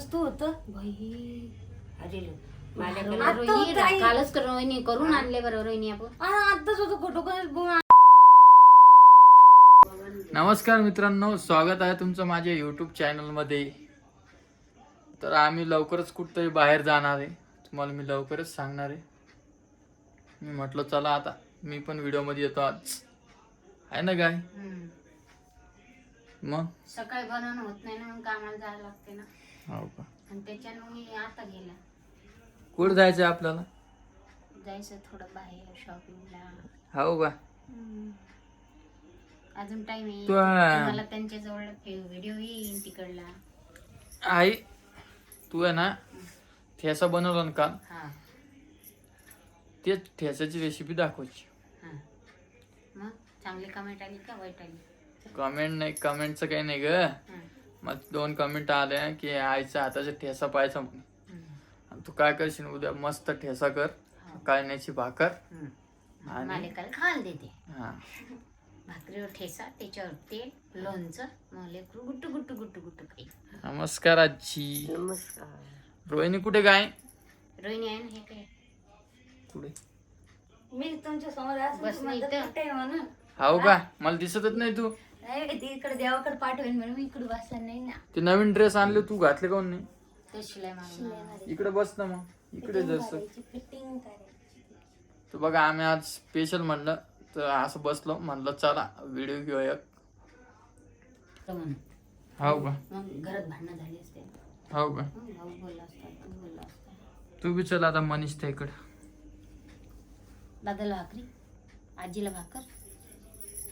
आताच तू होत. भाई अरे माझ्याकडे आता रोहिणी होतं आई. कालच कर रोहिणी. करून आणले बरं रोहिणी आपण. आताच होतो नमस्कार मित्रांनो स्वागत आहे तुमचं माझ्या यूट्यूब चॅनलमध्ये तर आम्ही लवकरच कुठतरी बाहेर जाणार आहे. तुम्हाला मी लवकरच सांगणार आहे. मी म्हटलं चला आता. मी पण व्हिडिओमध्ये येतो आज. आहे ना काय मग? सकाळी बनवणं होत नाही ना मग कामाला जायला लागते ना. हो का? आणि त्याच्यानं मी आता गेला. कुठं जायचं आपल्याला? जायचं थोडं बाहेर शॉपिंगला हो का? अजून टाइम येईल तू, तुम्हाला त्यांच्या जवळ व्हिडिओ येईल तिकडला. आई तू आहे ना ठेसा बनवला ना काल? हा. तेच ठेसाची रेसिपी दाखवायची हा. मग? चांगली कमेंट आली का वाईट आली? कमेंट नाही कमेंटचं काही नाही ग. हा. मग दोन कमेंट आले की आईच्या हाताचा ठेसा पाहायचा म्हणून तू काय करशील उद्या मस्त ठेसा कर काळण्याची भाकर. हम्म. आणि- मालिकाला खाल देते. हा. भाकरीवर ठेसा त्याच्यावर तेल लोणचं मग लेकरू गुट्टू गुट्टू गुट्टू गुट्टू काही. नमस्कार आजी. नमस्कार. रोहिणी कुठे काय रोहिणी आहे ना हे काय? कुठे? मी तुमच्यासमोर म्हणून? हाव का? मला दिसतच नाही तू. नाही ती इकडे देवाकडे पाठवेन म्हणून मी इकडे बसला नाही ना. ते नवीन ड्रेस आणले तू घातले काऊन नाही? ते शिलाई मारून इकडे बस ना मग. इकडे जस. फिटिंग तर बघा आम्ही आज स्पेशल म्हणलं तर असं बसलो. म्हणलं चला व्हिडिओ घेऊया. एक हाव का? मग घरात भांडणं झाली असते. हाव का? मग भाऊ बोलला असता तू बोलला असता. तू बी चल आता मनीष इकडे. दादाला भाकरी आजीला भाकर.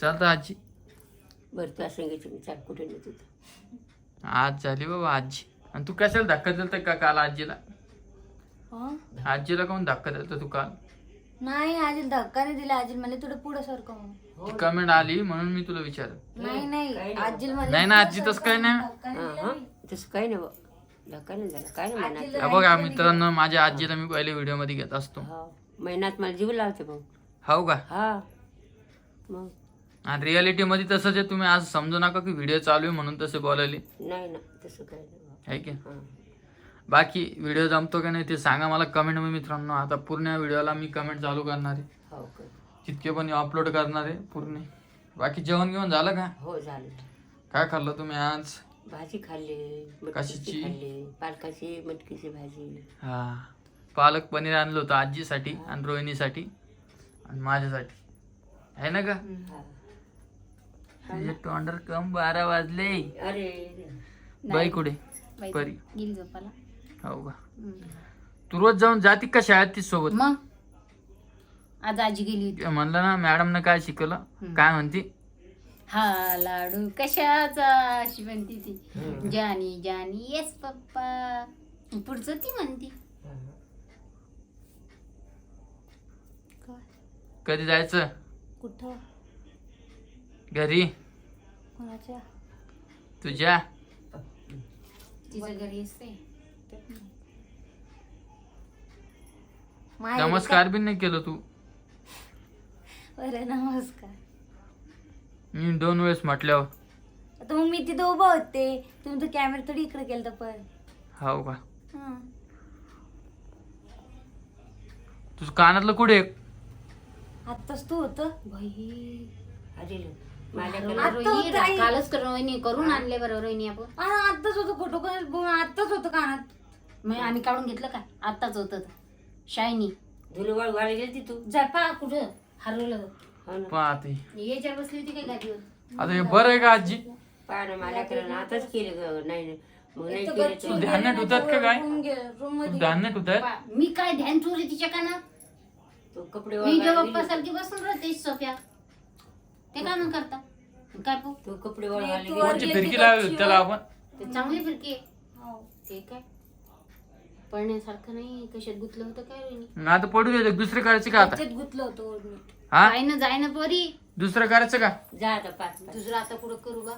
चालतं आजी. बरं तुला सांगायचं मी चाल कुठे नेत होतं? आज झाली बाबा आजी. आणि तू कशाला धक्का दिलता का काल आजीला? हं? आजीला कोण धक्का दिलता तू काल? नाही आजील धक्का नाही दिला. आजील मला थोडं पुढे सरकव म्हणून. ती कमेंट आली म्हणून मी तुला विचार नाही नाही. आजील मला नाही ना आजी तसं काय नाही. धक्का नाही हां दिला हां मी. तसं काही नाही बा धक्का नाही झाला. काय नाही महिन्यात हा बघा मित्रांनो माझ्या आजीला मी पहिले व्हिडिओमध्ये घेत असतो. हा. महिन्यात मला जीव लावते मग. हाव का? हा. मग? आणि रियालिटी मध्ये तसंच आहे तुम्ही आज समजू नका की व्हिडिओ चालू आहे म्हणून तसे बोलायले. नाही ना तसं काही नाही. बा. आहे की बाकी व्हिडिओ जमतो का नाही ते सांगा मला कमेंटमध्ये मित्रांनो. आता पूर्ण व्हिडिओला मी कमेंट चालू करणार आहे. हो जितके पण अपलोड करणार आहे पूर्ण. बाकी जेवण घेऊन झालं का? हो झालं. काय खाल्लं तुम्ही आज? भाजी खाल्ली कशाची? पालकाची मटकीची भाजी. हा. पालक पनीर आणलं होतं आजीसाठी आणि रोहिणीसाठी आणि माझ्यासाठी. आहे ना का. तुझे तोंडर कम बारा वाजले. अरे बाई कुठे? बाई, परी. गेली झोपाला हो का. तू रोज जाऊन जाती का शाळेत ती सोबत? मग? आज आजी गेली होती. म्हणलं ना मॅडमनं काय शिकवलं? काय म्हणती? हा लाडू कशाचा? अशी म्हणती ती. जानी जानी येस पप्पा. पुढचं ती म्हणती. कधी जायचं? कुठं? घरी? कोणाच्या? तुझ्या? घरी असते. माहेरी नमस्कार बी नाही केलं तू. बरं नमस्कार. मी दोन वेळेस म्हटल्यावर. आता मग मी तिथं उभं होते. तुम्ही कॅमेरा थोडी इकडे केलं पण. हो का? हं. तुझं कानातलं कुठे? आहे? आत्ताच तू होत. भाई अरे माझ्याकडे आता रोहिणी होतं आई. कालच कर रोहिणी करून आणले बरं रोहिणी आपण. आत्ताच होतं फोटो कोण आत्ताच होतं कानात मग आम्ही काढून घेतलं काय आत्ताच होतं शायनी. धुलवाळ वाळी गेली तू? जा पा कुठं? हरवलं. हो ना. पाहते याच्यावर बसली होती काय गादीवर आता हे बरं आहे का आजी? पाहा ना आताच केलं ग. नाही नाही. मग नाही इथं केलं गच्चीवर तर तू ध्यान नाही ठेवतात का काय? गे- मध्ये. पा, मी काय ध्यान चोरी तिच्या कानात तो कपडे मी गेली. सारखी बसून राहते सोफ्या. ते काय मग करता? काय पो? तो कपडे वाळवायला तू गेली. कोणची फिरकी लावली होती त्याला आपण. ते चांगली फिरकी आहे. हो. ते काय? पळण्यासारखं नाही कशात गुतलं होतं काय रोहिणी मग आता पडू दे दुसरं करायचं का आता? त्याच्यात गुतलं होतं ओढणीत. हा? जाय ना जाय ना पोरी. दुसरं करायचं का? जा आता पाच दुसरं आता कुठं करू बा?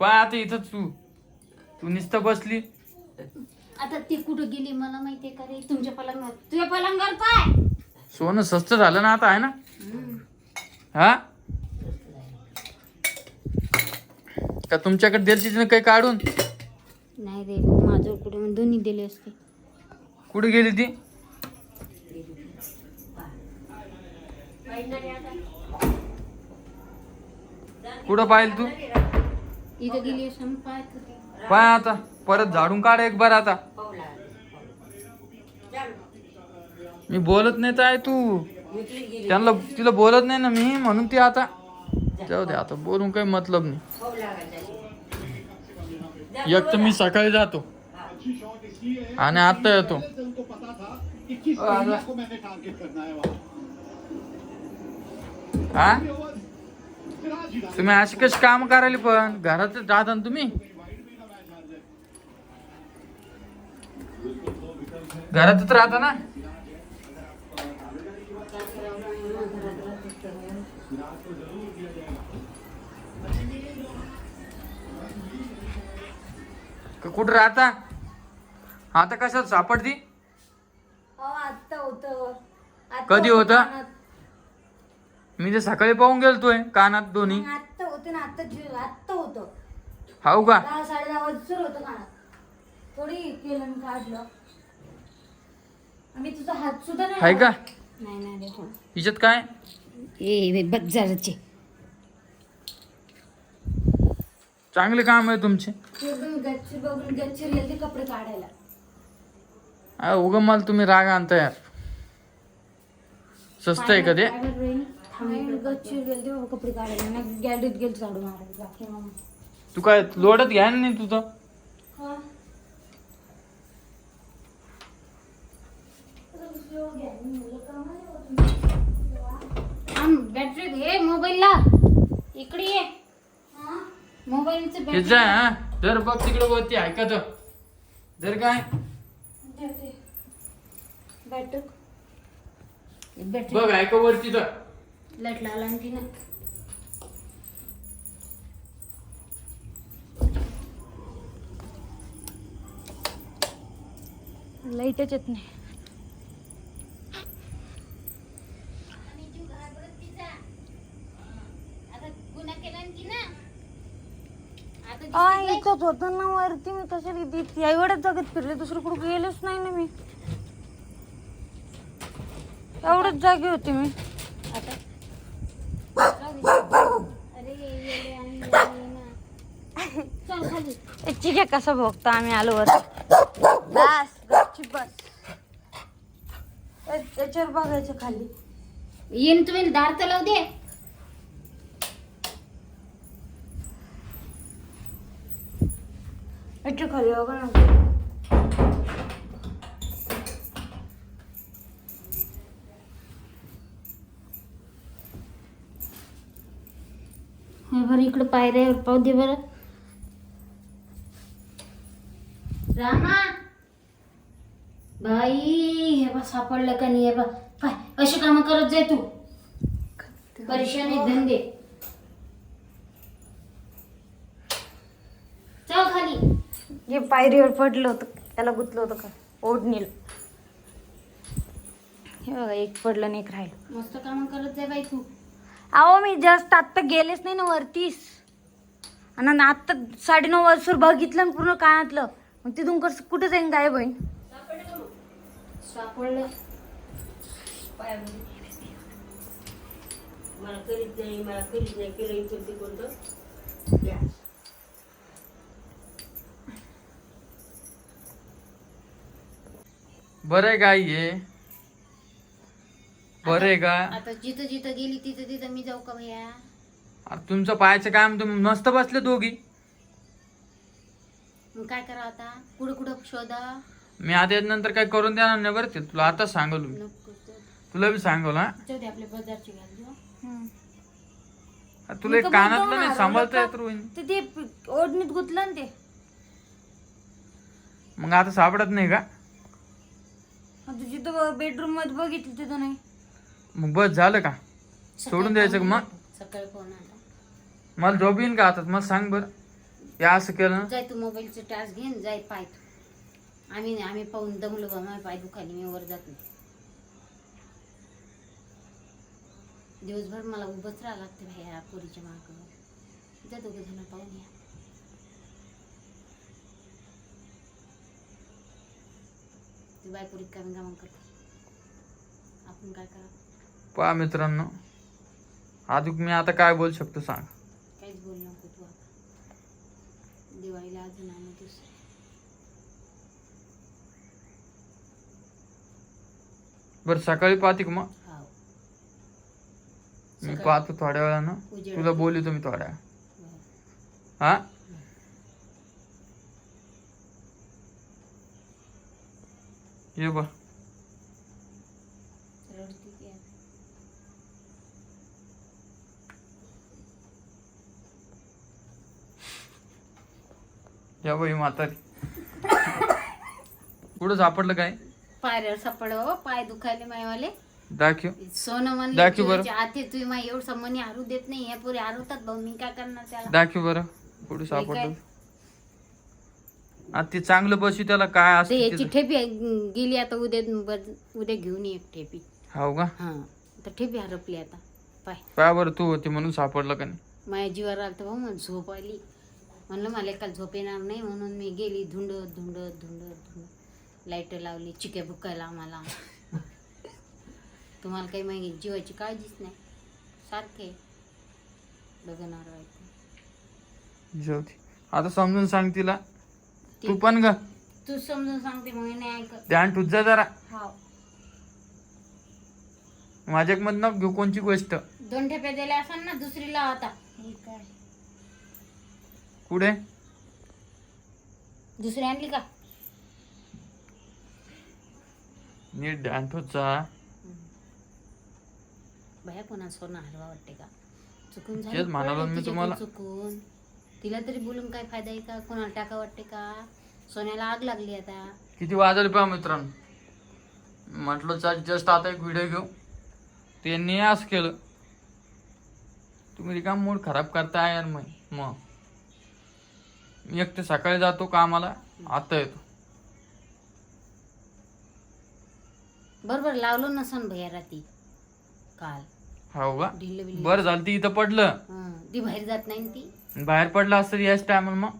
पाय आता इथं तू. तू नुसतं बसली. आता ती कुठं गेली मला माहितीये का रे? तुमच्या पलंगावर. तुझ्या पलंगावर पाय. सोनं स्वस्त झालं ना आता आहे ना? हा? का तुमच्याकडे दिली तिने काही काढून? नाही रे माझं कुठे मग दोन्ही दिले असते. कुठे गेली ती? कुठं पाहिल तू? इथं गेली असं पाहत होते. पाय आता परत झाडून काढ एक बार आता. मी बोलत नाही तर आहे तू. त्यांना तिला बोलत नाही ना मी म्हणून ती आता जाऊ दे आता बोलून काही मतलब नाही. एक तर मी सकाळी जातो. आणि आता येतो. हा तुम्ही अशी कशी काम करायला पण? घरात राहता ना तुम्ही? घरातच राहता ना? कुठं राहता? आता कशात सापडती? कधी होतं? मी ते सकाळी पाहून गेलतोय कानात दोन्ही. मग आत्ता होतं ना आत्ता जे- आत्ता होतं. हाऊ का? आहे का? नाही नाही रे हिच्यात काय? बजारचे चांगले काम आहे तुमचे. गच्ची बघून कपडे काढायला. उगा मला तुम्ही राग आणता यार. स्वस्त आहे का ते? आम्ही गच्ची गेले बाबा कपडे काढायला. ना गॅलरीत गेलो झाडू मारायला. बाकी मग. तू काय लोडत घ्या ना नाही तुझं हा. बॅटरी घे मोबाईलला? इकडे ये. मोबाईलचं हे. हा बघ तिकडे वरती ऐकत जर काय? बॅटरी. बॅटरी. बघ ऐक वरती तर लाइट लावला आणि तिनं. लाईटच येत नाही. इथंच होतं ना वरती मी कशाला इथे एवढ्याच जागेत फिरले दुसरं कुठं गेलेच नाही ना मी. एवढ्याच जागी होते मी. ठीक आहे कसं बघतो आम्ही आलो वर? बस गपची बस. त्याच्यावर बघायचं खाली. येईन तुम्ही दार तर लावू दे. याच्या खाली बघा ना हे बरं इकडं पायऱ्यावर पाहू दे बरं. रामा! बाई हे बा सापडलं का नाही हे बा? पाय अशी कामं करत जाय तू. परेशान धंदे चल खाली हे पायरीवर पडलं होतं. त्याला गुतलं होतं का? ओढणीला. हे बघा एक पडलं आणि एक राहिलं. मस्त कामं करत जाय बाई तू. अहो मी जास्त आत्ता गेलेच नाही ना वरतीस. आणि आत्ता साडेनऊ वाजता बघितलं आणि पूर्ण कानातलं. मग तिथून कसं कुठं जाईन गायब होईन? सापडलं. मला करीत नाही मला करीत नाही केलं ते कोणतं बरं आहे का ये बरं आहे का? आता जिथं जिथं गेली तिथं तिथं मी जाऊ का भैया? तुमचं पायाचं काम तुम्ही मस्त बसले दोघी. मग काय करा आता? कुठं कुठं शोधा? मी आता याच्यानंतर काय करून देणार नाही बरं ते. तुला आता सांगलो मी. नको जाऊ तुला बी सांगल हा जाऊ दे आपल्या बाजारची घाल देऊ तुला एक कानातलं नाही ना, सांभाळता येत रोहिणी. ते ते ओढणीत गुतलं ना ते. मग आता सापडत नाही का? बेडरूममध्ये बघितलं तिथं नाही. मग बस झालं का? सोडून द्यायचं का मग? सकाळी फोन आला. मला झोप येईन का आता? मला सांग बरं. हे असं केलं ना. जाय तू मोबाईलचं टाच घेऊन जाय पाय तू. आम्ही नाही आम्ही पाहून दमलो बा पाय दुखाली मी वर जात नाही. दिवसभर मला उभंच राहावं लागते भाई ह्या पोरीच्या मागं. जा दोघं जण पाहून या. ती बायको रिकामी कामं करते. आपण काय करा? पहा मित्रांनो अजून मी आता काय बोलू शकतो सांग. काहीच बोल नको तू आता. दिवाळीला अजून आणू बरं सकाळी पाहते का मग? हाव. मी सकाळी- पाहतो थोड्या वेळानं. उजेड तुला बोलतो मी थोड्या. बरं. हा? ये बा आता. या बाई म्हातारी. कुठं सापडलं काय? पायऱ्यावर सापड हो पाय दुखायले मायवाले. दाखव. सोनं दाखव बरं. हाती तुम्ही माय एवढं मनी हरू देत नाही हे पुरे हरवतात भाऊ मी काय करणार त्याला? दाखव बरं. कुठं सापडलं? आता ते चांगलं बसू त्याला काय असतं याची ते- ठेपी आहे, गेली आता उद्या उद्या घेऊन ये एक ठेपी. हाव का? हा तर ठेपी हरपली आता. पाय. काय बरं तू होती म्हणून सापडलं का नाही? माझ्या जीवावर आलं भाऊ मला झोप आली. म्हणलं मला काल झोप येणार नाही म्हणून मी गेली धुंडत धुंडत धुंडत धुंडत. लाइट लावली चिक्या बुकायला आम्हाला तुम्हाला काही माहिती जीवाची काळजीच नाही. सारखे बघणार जाऊ दे. आता समजून सांग तिला. ती- पण ग. तू समजून सांगते मग नाही ऐकत. ध्यान तुझ जरा. हाव. माझ्या मधनं घेऊ कोणची गोष्ट. दोन ठेप्या दिल्या असाल ना दुसरीला आता. कुठे? दुसरी आणली का? नीट ध्यान जा. बाया कोणा सोनं हरवा वाटते का? चुकून तेच म्हणालो पडलं मी तुम्हाला. चुकून. तिला तरी बोलून काय फायदा आहे का? कोणाला टाका वाटते का? सोन्याला आग लागली आता. किती वाजले पहा मित्रांनो. म्हटलं चाल जस्ट आता एक व्हिडिओ घेऊ. त्यांनी असं केलं. तुम्ही रिकाम मूड खराब करताय यार मग. मग. मी एक तर सकाळी जातो कामाला आता येतो. बरोबर लावलो नसन भैया राती काल. हो का? ढिल्ल बिल्ल. बरं झालं ती इथं पडलं. हं, ती बाहेर जात नाही ना ती. बाहेर पडलं असतं याच टायमाला मग?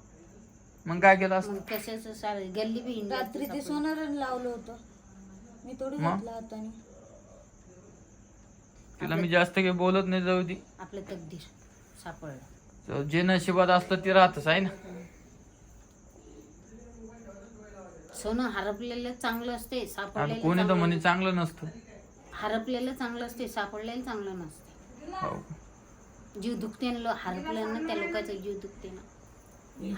मग काय केलं असतं? मग कशाच सार गल्ली बी हिंडत रात्री ते सापडली. सोनार लावलं होतं. मी थोडी मग? घातला होता तिला मी जास्त काही बोलत नाही जाऊ दे. आपलं तकदीर सापडलं. तर जे नशिबात असतं ते राहतच आहे ना? सोनं हरपलेलं चांगलं असते आता सापडलेलं कोणी तर चांगलं म्हणे चांगलं नसतं. हरपलेलं चांगलं असते सापडलेलं चांगलं नसते. हो. जीव दुखते ना लो- हरपलं ना त्या लोकांचा जीव दुखते ना.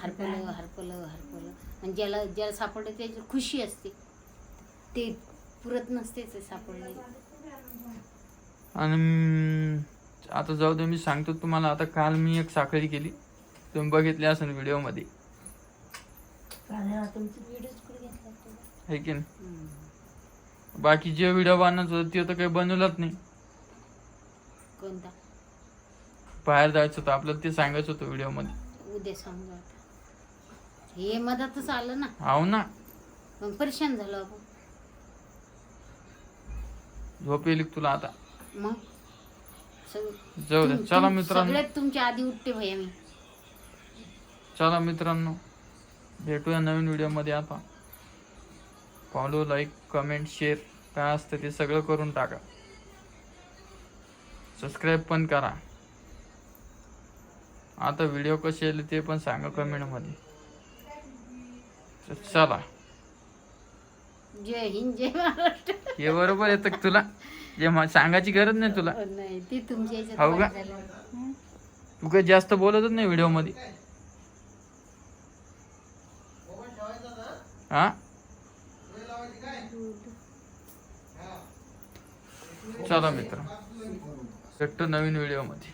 हरपलं हरपलं हरपलं. आणि ज्याला ज्याला सापडलं त्याची खुशी असते. ते पुरत नसते ते सापडले. आणि आता जाऊ दे मी सांगतो तुम्हाला आता काल मी एक साखळी केली. तुम्ही बघितली असेल व्हिडिओमध्ये. आहे की नाही? बाकी जे व्हिडिओ बनवायचं होतं ते तर काही बनवलंच नाही. कोणता? बाहेर जायचं होतं आपल्याला ते सांगायचं होतं व्हिडिओमध्ये. उद्या आता. हे मधातच आलं ना. हाव ना. मग परेशान झालो आपण. झोप येईल तुला आता. मग? सग- जाऊ दे. तुम- चला तुम- मित्रांनो. सगळ्यात तुमच्या आधी उठते भैया मी. चला मित्रांनो. भेटूया नवीन व्हिडिओमध्ये आता. फॉलो लाईक कमेंट शेअर काय असतं ते सगळं करून टाका. सबस्क्राईब पण करा. आता व्हिडिओ कसे आले ते पण सांगा कमेंटमध्ये चला. जय हिंद जय महाराष्ट्र. हे बरोबर येतं तुला जे सांगायची गरज नाही तुला. नाही ते तुमच्या याच्यात हो का? तू काही जास्त बोलतच नाही व्हिडिओमध्ये हा? चला मित्र. भेटतो नवीन व्हिडिओमध्ये